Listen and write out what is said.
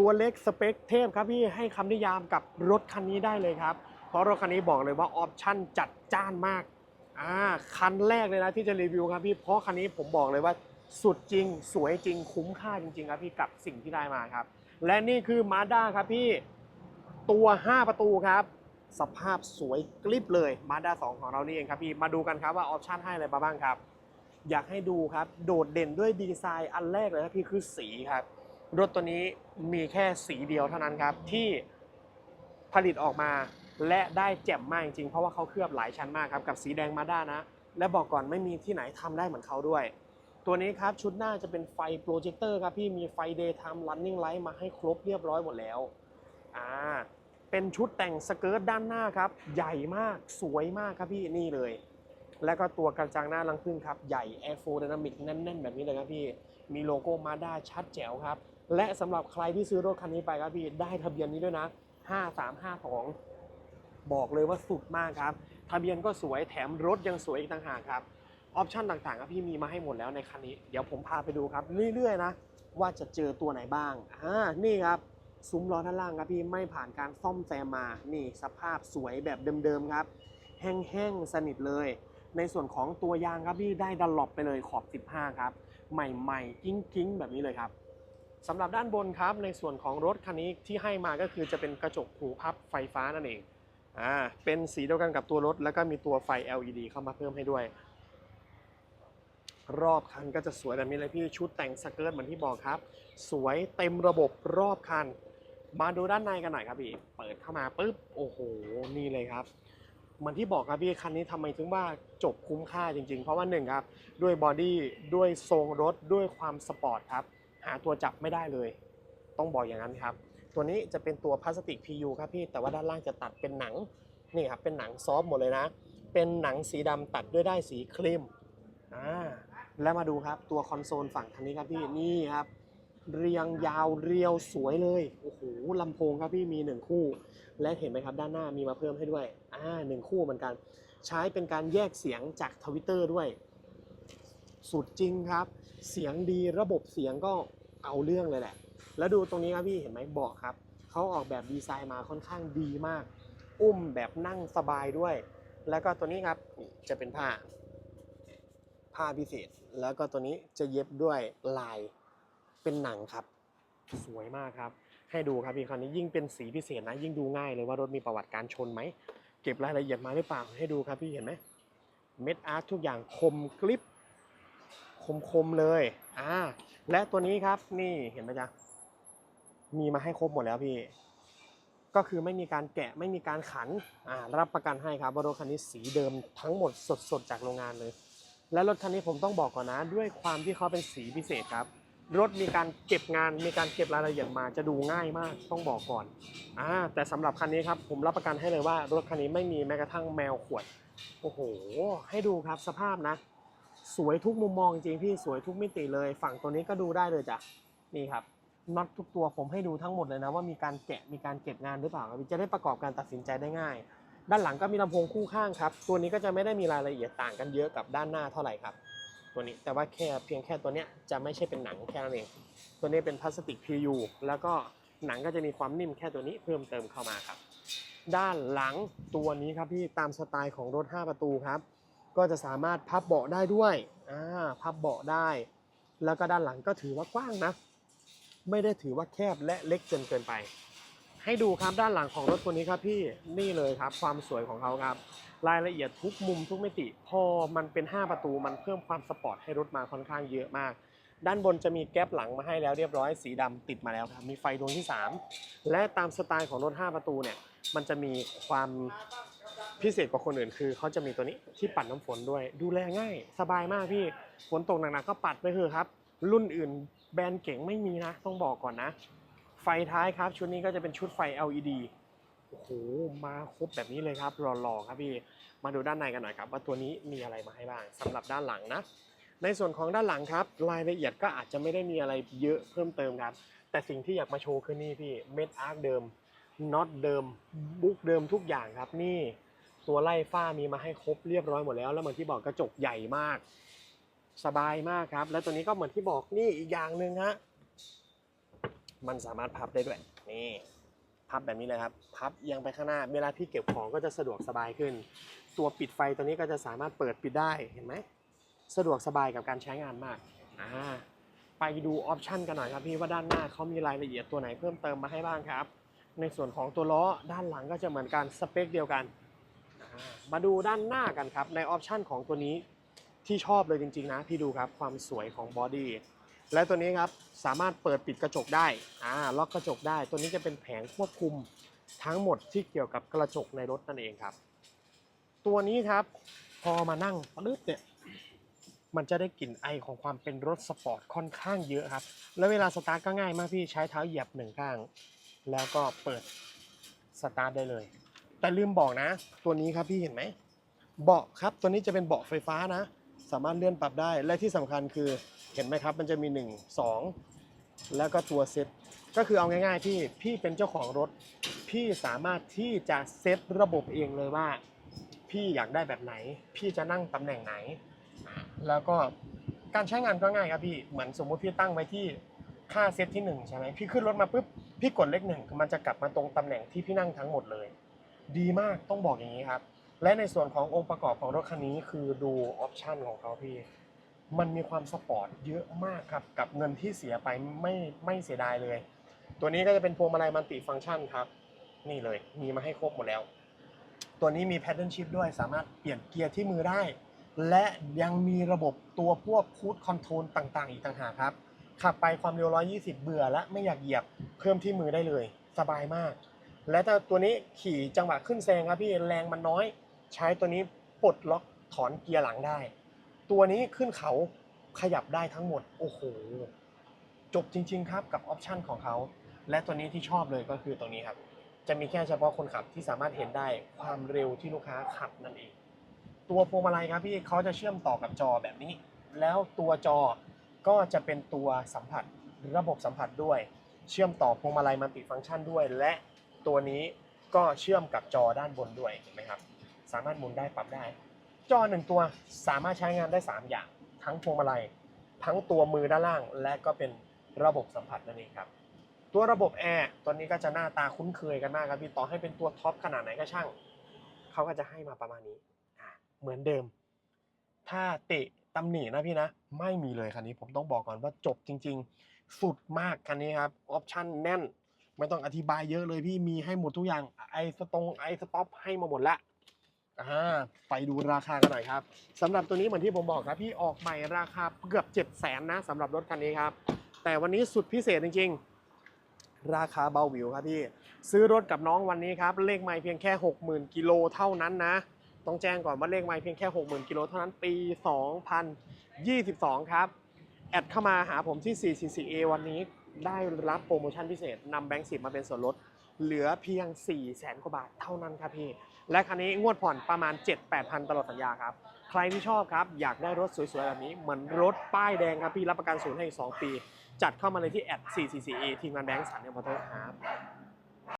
ตัวเล็กสเปคเทพครับพี่ให้คำนิยามกับรถคันนี้ได้เลยครับ เพราะรถคันนี้บอกเลยว่าออปชั่นจัดจ้านมากอ่าคันแรกเลยนะที่จะรีวิวครับพี่เพราะคันนี้ผมบอกเลยว่าสุดจริง สวยจริงคุ้มค่าจริง ๆ ครับพี่กับสิ่งที่ได้มาครับ และนี่คือมาด้าครับพี่ตัว 5 ประตูครับ สภาพสวยกลิบเลยมาด้า2ของเรานี่เองครับพี่มาดูกันครับว่าออปชั่นให้อะไรมาบ้างครับ อยากให้ดูครับ โดดเด่นด้วยดีไซน์อันแรกเลยครับพี่คือสีครับ รถตัวนี้มีแค่สีเดียวเท่านั้นครับ ที่ผลิตออกมาและได้แจ่มมากจริงๆเพราะว่าเขาเคลือบหลายชั้นมากครับกับสีแดงมาด้านะ และบอกก่อนไม่มีที่ไหนทำได้เหมือนเขาด้วย ตัวนี้ครับชุดหน้าจะเป็นไฟโปรเจคเตอร์ครับพี่มีไฟ daytime running light มาให้ครบเรียบร้อยหมดแล้วอ่าเป็นชุดแต่งสเกิร์ตด้านหน้าครับ ใหญ่มากสวยมากครับพี่นี่เลย แล้วก็ตัวกระจังหน้าลังพึ่งครับ ใหญ่ Air f o Dynamic แน่นๆ แบบนี้เลยครับพี่ มีโลโก้มาด้าชัดแจ๋วครับ และสำหรับใครที่ซื้อรถคันนี้ไปครับพี่ได้ทะเบียนนี้ด้วยนะ 5352 บอกเลยว่าสุดมากครับ ทะเบียนก็สวยแถมรถยังสวยอีกต่างหากครับออปชั่นต่างๆครับพี่มีมาให้หมดแล้วในคันนี้ เดี๋ยวผมพาไปดูครับเรื่อยๆนะว่าจะเจอตัวไหนบ้างอ่านี่ครับซุ้มล้อด้านล่างครับพี่ไม่ผ่านการซ่อมแซมมานี่สภาพสวยแบบเดิมๆครับ แห้งๆสนิทเลย ในส่วนของตัวยางครับพี่ได้ดันหลบไปเลยขอบ 15 ครับ ใหม่ๆกิ้งๆ แบบนี้เลยครับ สำหรับด้านบนครับในส่วนของรถคันนี้ที่ให้มาก็คือจะเป็นกระจกหูพับไฟฟ้านั่นเองอ่าเป็นสีเดียวกันกับตัวรถ แล้วก็มีตัวไฟ LED เข้ามาเพิ่มให้ด้วย รอบคันก็จะสวยแบบนี้เลยพี่ชุดแต่งสเกิร์ตเหมือนที่บอกครับ สวยเต็มระบบรอบคัน มาดูด้านในกันหน่อยครับพี่เปิดเข้ามาปุ๊บโอ้โหนี่เลยครับเหมือนที่บอกครับพี่คันนี้ทำไมถึงว่าจบคุ้มค่าจริงๆ เพราะว่าหนึ่งครับ ด้วยบอดี้ด้วยทรงรถด้วยความสปอร์ตครับ หาตัวจับไม่ได้เลย ต้องบอกอย่างนั้นครับ ตัวนี้จะเป็นตัวพลาสติก PU ครับพี่แต่ว่าด้านล่างจะตัดเป็นหนังนี่ครับเป็นหนังซอฟหมดเลยนะ เป็นหนังสีดำตัดด้วยได้สีครีมอ่าแล้วมาดูครับตัวคอนโซลฝั่งทางนี้ครับพี่นี่ครับเรียงยาวเรียวสวยเลยโอ้โหลำโพงครับพี่มีหนึ่งคู่ และเห็นไหมครับด้านหน้ามีมาเพิ่มให้ด้วยอ่าหนึ่งคู่เหมือนกัน ใช้เป็นการแยกเสียงจากทวิตเตอร์ด้วย สุดจริงครับ เสียงดีระบบเสียงก็เอาเรื่องเลยแหละ แล้วดูตรงนี้ครับพี่เห็นไหมเบาะครับเขาออกแบบดีไซน์มาค่อนข้างดีมาก อุ้มแบบนั่งสบายด้วย แล้วก็ตัวนี้ครับจะเป็นผ้า ผ้าพิเศษ แล้วก็ตัวนี้จะเย็บด้วยลายเป็นหนังครับ สวยมากครับ ให้ดูครับพี่คันนี้ยิ่งเป็นสีพิเศษนะ ยิ่งดูง่ายเลยว่ารถมีประวัติการชนไหมเก็บรายละเอียดมาหรือเปล่าให้ดูครับพี่เห็นไหมเม็ดอาร์ตทุกอย่างคมกริบ คมๆเลยอ่าและตัวนี้ครับนี่เห็นไหมจ๊ะมีมาให้ครบหมดแล้วพี่ ก็คือไม่มีการแกะไม่มีการขันอ่ารับประกันให้ครับว่ารถคันนี้สีเดิมทั้งหมดสดๆจากโรงงานเลย และรถคันนี้ผมต้องบอกก่อนนะ ด้วยความที่เขาเป็นสีพิเศษครับรถมีการเก็บงานมีการเก็บรายละเอียดมาจะดูง่ายมากต้องบอกก่อนอ่าแต่สำหรับคันนี้ครับผมรับประกันให้เลยว่ารถคันนี้ไม่มีแม้กระทั่งแมวขวดโอ้โห ให้ดูครับสภาพนะ สวยทุกมุมมองจริงพี่สวยทุกมิติเลย ฝั่งตัวนี้ก็ดูได้เลยจ้ะนี่ครับน็อตทุกตัวผมให้ดูทั้งหมดเลยนะว่ามีการแกะมีการเก็บงานหรือเปล่าครับจะได้ประกอบการตัดสินใจได้ง่าย ด้านหลังก็มีลำโพงคู่ข้างครับ ตัวนี้ก็จะไม่ได้มีรายละเอียดต่างกันเยอะกับด้านหน้าเท่าไหร่ครับ ตัวนี้แต่ว่าแค่เพียงแค่ตัวเนี้ยจะไม่ใช่เป็นหนังแค่นั้นเอง ตัวนี้เป็นพลาสติก PU แล้วก็หนังก็จะมีความนิ่มแค่ตัวนี้เพิ่มเติมเข้ามาครับ ด้านหลังตัวนี้ครับพี่ตามสไตล์ของรถ 5 ประตูครับ ก็จะสามารถพับเบาะได้ด้วยอ่าพับเบาะได้ แล้วก็ด้านหลังก็ถือว่ากว้างนะ ไม่ได้ถือว่าแคบและเล็กจนเกินไป ให้ดูครับด้านหลังของรถตัวนี้ครับพี่นี่เลยครับ ความสวยของเขาครับ รายละเอียดทุกมุมทุกมิติ พอมันเป็น 5 ประตูมันเพิ่มความสปอร์ตให้รถมาค่อนข้างเยอะมากด้านบนจะมีแก๊ปหลังมาให้แล้วเรียบร้อยสีดำติดมาแล้วครับ มีไฟดวงที่ 3 และตามสไตล์ของรถ 5 ประตูเนี่ย มันจะมีความ พิเศษกว่าคนอื่นคือเขาจะมีตัวนี้ที่ปัดน้ำฝนด้วย ดูแลง่าย สบายมากพี่ฝนตกหนักๆก็ปัดไปเถอะครับ รุ่นอื่นแบรนด์เก่งไม่มีนะ ต้องบอกก่อนนะ ไฟท้ายครับ ชุดนี้ก็จะเป็นชุดไฟ LED โอ้โหมาครบแบบนี้เลยครับหล่อๆครับพี่มาดูด้านในกันหน่อยครับ ว่าตัวนี้มีอะไรมาให้บ้างสำหรับด้านหลังนะ ในส่วนของด้านหลังครับ รายละเอียดก็อาจจะไม่ได้มีอะไรเยอะเพิ่มเติมครับ แต่สิ่งที่อยากมาโชว์คือนี่พี่เม็ดอาร์คเดิมน็อตเดิม บุ๊กเดิมทุกอย่างครับนี่ ตัวไล่ฝ้ามีมาให้ครบเรียบร้อยหมดแล้ว แล้วเหมือนที่บอกกระจกใหญ่มาก สบายมากครับ และตัวนี้ก็เหมือนที่บอกนี่อีกอย่างหนึ่งฮะมันสามารถพับได้ด้วยนี่พับแบบนี้เลยครับ พับเอียงไปข้างหน้า เวลาพี่เก็บของก็จะสะดวกสบายขึ้น ตัวปิดไฟตัวนี้ก็จะสามารถเปิดปิดได้เห็นไหมสะดวกสบายกับการใช้งานมากอ่าไปดูออปชันกันหน่อยครับพี่ว่าด้านหน้าเขามีรายละเอียดตัวไหนเพิ่มเติมมาให้บ้างครับ ในส่วนของตัวล้อด้านหลังก็จะเหมือนกันสเปคเดียวกัน มาดูด้านหน้ากันครับ ในออปชันของตัวนี้ที่ชอบเลยจริงๆนะพี่ดูครับความสวยของบอดี้และตัวนี้ครับสามารถเปิดปิดกระจกได้อ่าล็อกกระจกได้ ตัวนี้จะเป็นแผงควบคุมทั้งหมดที่เกี่ยวกับกระจกในรถนั่นเองครับ ตัวนี้ครับพอมานั่งปึ๊บเนี่ยมันจะได้กลิ่นไอของความเป็นรถสปอร์ตค่อนข้างเยอะครับ แล้วเวลาสตาร์ทก็ง่ายมากพี่ใช้เท้าเหยียบหนึ่งข้าง แล้วก็เปิดสตาร์ทได้เลย แต่ลืมบอกนะ ตัวนี้ครับพี่เห็นไหมเบาะครับตัวนี้จะเป็นเบาะไฟฟ้านะ สามารถเลื่อนปรับได้และที่สำคัญคือเห็นไหมครับ มันจะมี 1 2 แล้วก็ตัวเซ็ตก็คือเอาง่ายๆพี่พี่เป็นเจ้าของรถ พี่สามารถที่จะเซตระบบเองเลยว่า พี่อยากได้แบบไหน พี่จะนั่งตำแหน่งไหน แล้วก็การใช้งานก็ง่ายครับพี่เหมือนสมมุติพี่ตั้งไว้ที่ค่าเซตที่1ใช่ไหมพี่ขึ้นรถมาปุ๊บพี่กดเลขหนึ่งมันจะกลับมาตรงตำแหน่งที่พี่นั่งทั้งหมดเลย ดีมากต้องบอกอย่างนี้ครับ และในส่วนขององค์ประกอบของรถคันนี้คือดูออปชันของเขาพี่ มันมีความสปอร์ตเยอะมากครับ กับเงินที่เสียไปไม่ไม่เสียดายเลย ตัวนี้ก็จะเป็นพวงมาลัยมัลติฟังก์ชันครับ นี่เลยมีมาให้ครบหมดแล้ว ตัวนี้มีแพดเดิลชิพด้วยสามารถเปลี่ยนเกียร์ที่มือได้ และยังมีระบบตัวพวกคูดคอนโทรลต่างๆ อีกต่างหากครับขับไปความเร็ว 120 เบื่อและไม่อยากเหยียบเพิ่มที่มือได้เลย สบายมาก และถ้าตัวนี้ขี่จังหวะขึ้นแซงครับพี่แรงมันน้อย ใช้ตัวนี้ปลดล็อกถอนเกียร์หลังได้ ตัวนี้ขึ้นเขาขยับได้ทั้งหมด โอ้โห จบจริง ๆ ครับกับออปชันของเขา และตัวนี้ที่ชอบเลยก็คือตรงนี้ครับ จะมีแค่เฉพาะคนขับที่สามารถเห็นได้ความเร็วที่ลูกค้าขับนั่นเอง ตัวพวงมาลัยครับพี่เขาจะเชื่อมต่อกับจอแบบนี้ แล้วตัวจอก็จะเป็นตัวสัมผัสระบบสัมผัสด้วย เชื่อมต่อพวงมาลัยมัลติฟังก์ชันด้วย และ ตัวนี้ก็เชื่อมกับจอด้านบนด้วยเห็นไหมครับ สามารถหมุนได้ปรับได้ จอหนึ่งตัวสามารถใช้งานได้ 3 อย่าง ทั้งพวงมาลัย ทั้งตัวมือด้านล่าง และก็เป็นระบบสัมผัสนั่นเองครับ ตัวระบบแอร์ตัวนี้ก็จะหน้าตาคุ้นเคยกันมากครับพี่ต่อให้เป็นตัวท็อปขนาดไหนก็ช่างเขาก็จะให้มาประมาณนี้เหมือนเดิม ถ้าเตะตำหนินะพี่นะ ไม่มีเลยคันนี้ผมต้องบอกก่อนว่าจบจริง ๆ สุดมากคันนี้ครับออปชั่นแน่น ไม่ต้องอธิบายเยอะเลยพี่มีให้หมดทุกอย่างไอสตงไอสต็อปให้มาหมดละอ่าไปดูราคากันหน่อยครับสำหรับตัวนี้เหมือนที่ผมบอกครับพี่ออกใหม่ราคาเกือบ 7 0 0 0 0นนะสำหรับรถคันนี้ครับ แต่วันนี้สุดพิเศษจริงๆ ราคาเบาหวิวครับพี่ซื้อรถกับน้องวันนี้ครับเลขไม่เพียงแค่ 60,000กิโลเท่านั้นนะ ต้องแจ้งก่อนว่าเลขไม่เพียงแค่ 60,000กิโลเท่านั้นปี 2022 ครับ แอดเข้ามาหาผมที่ 444A วันนี้ ได้รับโปรโมชั่นพิเศษนำแบงค์สิบมาเป็นส่วนลด เหลือเพียง 4 0 0แสนกว่าบาทเท่านั้นครับพี่ และคันนี้งวดผ่อนประมาณ 7-8,000 ตลอดสัญญาครับ ใครที่ชอบครับ อยากได้รถสวยๆ แบบนี้ เหมือนรถป้ายแดงครับพี่ รับประกันศูนย์ให้อีก2ปี จัดเข้ามาเลยที่แอด444ทีมงานแบงค์สันเนี่ยพอเทอร์ครับ